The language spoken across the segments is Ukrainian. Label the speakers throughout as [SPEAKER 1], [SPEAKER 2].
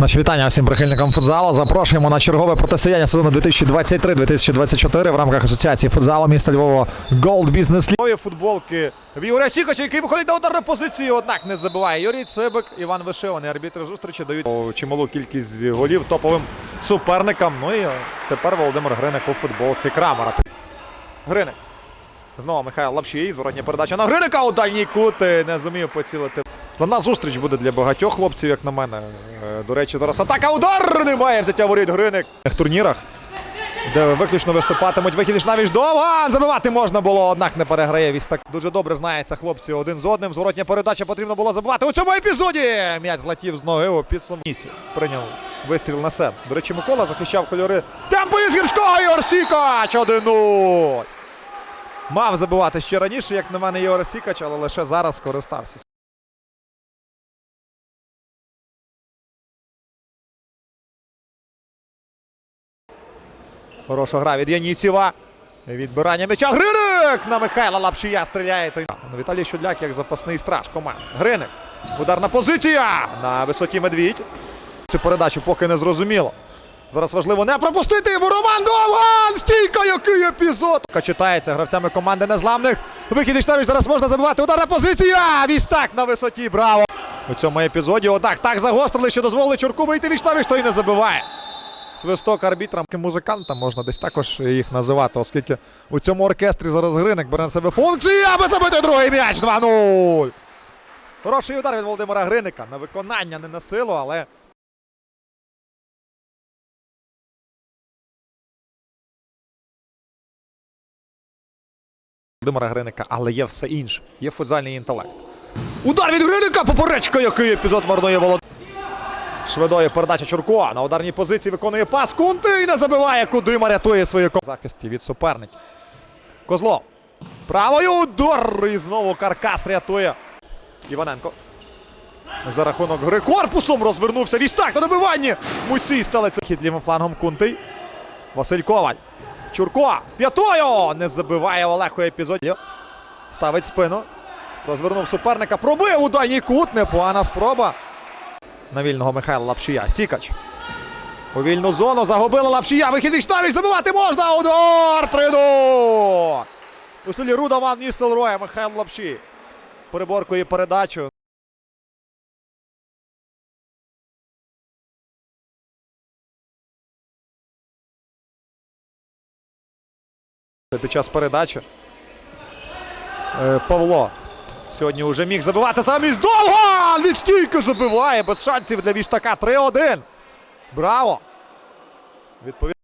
[SPEAKER 1] Наші вітання всім прихильникам футзалу. Запрошуємо на чергове протистояння сезону 2023-2024 в рамках асоціації футзалу міста Львова Gold Business League.
[SPEAKER 2] Нові футболки в Юрія Сікача, який виходить на ударну позицію, однак не забиває. Юрій Цибик, Іван Вишиваний. Арбітри зустрічі дають чималу кількість голів топовим суперникам. Ну і тепер Володимир Гриник у футболці Крамера. Гриник. Знову Михайло Лапшій. Зворотня передача на Гриника у дальній кут. Не зумів поцілити. Складна зустріч буде для багатьох хлопців, як на мене. Е, До речі, зараз атака. Удар немає взяття воріт Гриник. В турнірах де виключно виступатимуть вихід навіть довга. Забивати можна було, однак не переграє. Вісь так дуже добре знається хлопці один з одним. Зворотня передача потрібно було забивати у цьому епізоді. М'яч злетів з ноги у підсумнісі. Прийняв вистріл на себе. До речі, Микола захищав кольори. Темпо із гірського Ігор Сікач 1-0. Мав забивати ще раніше, як на мене, Ігор Сікач, але лише зараз скористався. Хороша гра від Янісєва. Відбирання м'яча. Гриник на Михайла Лапшія стріляє. Той... Ну, Віталій Щудляк як запасний страж команди. Гриник. Ударна позиція на висоті медвідь. Цю передачу поки не зрозуміло. Зараз важливо не пропустити. Роман Довган! Стійка, який епізод! Читається гравцями команди незламних. Вихід Іштавіч зараз можна забивати. Ударна позиція! Вістак на висоті. Браво! У цьому епізоді однак так загострили, що дозволили Чурку вийти Вічнавіч, то й не забиває. Свисток арбітрам музикантам можна десь також їх називати, оскільки у цьому оркестрі зараз Гриник бере на себе функції, аби забити другий м'яч 2-0. Хороший удар від Володимира Гриника. На виконання, не на силу, але. Володимира Гриника, але є все інше. Є футзальний інтелект. Удар від Гриника! Поперечка, який епізод марнує Володимир. Шведою передача Чурко на ударній позиції виконує пас. Кунти і не забиває. Кудима рятує свою. Захисті від суперників. Козлов. Правою удар. І знову каркас рятує. Іваненко. За рахунок гри корпусом розвернувся. Вістак на добиванні. Мусій стелиться. Хід лівим флангом Кунтий. Василь Коваль. Чурко. П'ятою. Не забиває Олег у епізоді. Ставить спину. Розвернув суперника. Пробив у дальній кут. Непогана спроба на вільного Михайла Лапшія. Сікач. У вільну зону загубили Лапшія. Вихід Вічнавіч забивати можна. Удар 3 У селі Руда Ван Ністелроя. Михайло Лапші. Переборкує передачу. Під час передачі. Е, Павло Сьогодні вже міг забивати замість Довган! Від стійки забиває без шансів для Віштака. 3-1. Браво! Відповідь.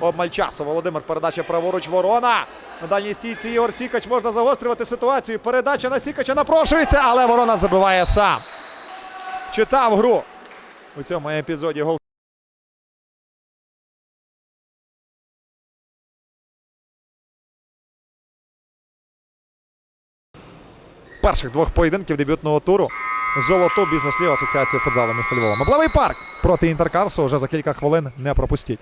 [SPEAKER 2] Обмаль часу. Володимир. Передача праворуч ворона. На дальній стійці Ігор Сікач можна загострювати ситуацію. Передача на Сікача напрошується, але ворона забиває сам. Читав гру. У цьому епізоді гол. Перших двох поєдинків дебютного туру золоту бізнес-лігу Асоціації футзалу міста Львова. Меблевий парк проти Інтеркарсу вже за кілька хвилин не пропустіть.